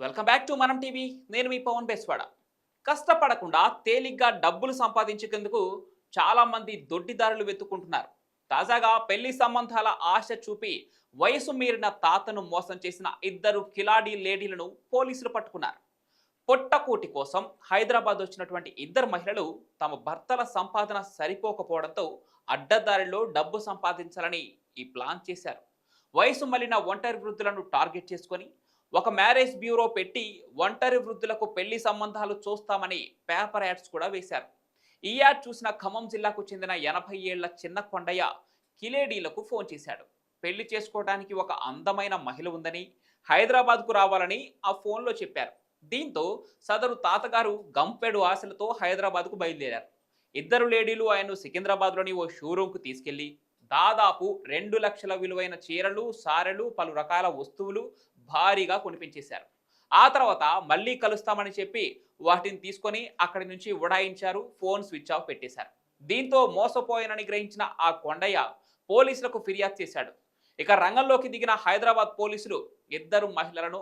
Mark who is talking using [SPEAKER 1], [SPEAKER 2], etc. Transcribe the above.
[SPEAKER 1] Welcome back to Manam TV నేను మీ పవన్ బేస్వాడ. కష్టపడకుండా తేలిగ్గా డబ్బులు సంపాదించేందుకు చాలామంది దొడ్డిదారులు వెతుక్కుంటున్నారు. తాజాగా పెళ్ళి సంబంధాల ఆశ చూపి వయసు మీరిన తాతను మోసం చేసిన ఇద్దరు కిలాడీ లేడీలను పోలీసులు పట్టుకున్నారు. పొట్టకూటి కోసం హైదరాబాద్ వచ్చినటువంటి ఇద్దరు మహిళలు తమ భర్తల సంపాదన సరిపోకపోవడంతో అడ్డదారిలో డబ్బు సంపాదించాలని ఈ ప్లాన్ చేశారు. వయసు మళ్ళిన ఒంటరి వృద్ధులను టార్గెట్ చేసుకొని ఒక మ్యారేజ్ బ్యూరో పెట్టి ఒంటరి వృద్ధులకు పెళ్ళి సంబంధాలు చూస్తామని పేపర్ యాడ్స్ కూడా వేశారు. ఈ యాడ్ చూసిన ఖమ్మం జిల్లాకు చెందిన ఎనభై ఏళ్ళ చిన్న కొండయ్య కిలేడీలకు ఫోన్ చేశాడు. పెళ్ళి చేసుకోవడానికి ఒక అందమైన మహిళ ఉందని హైదరాబాద్కు రావాలని ఆ ఫోన్లో చెప్పారు. దీంతో సదరు తాతగారు గంపెడు ఆశలతో హైదరాబాద్కు బయలుదేరారు. ఇద్దరు లేడీలు ఆయన్ను సికింద్రాబాద్లోని ఓ షోరూంకు తీసుకెళ్ళి దాదాపు రెండు లక్షల విలువైన చీరలు సారెలు పలు రకాల వస్తువులు భారీగా కొనిపించేశారు. ఆ తర్వాత మళ్ళీ కలుస్తామని చెప్పి వాటిని తీసుకొని అక్కడి నుంచి ఉడాయించారు ఫోన్ స్విచ్ ఆఫ్ పెట్టేశారు. దీంతో మోసపోయానని గ్రహించిన ఆ కొండయ్య పోలీసులకు ఫిర్యాదు చేశాడు. ఇక రంగంలోకి దిగిన హైదరాబాద్ పోలీసులు ఇద్దరు మహిళలను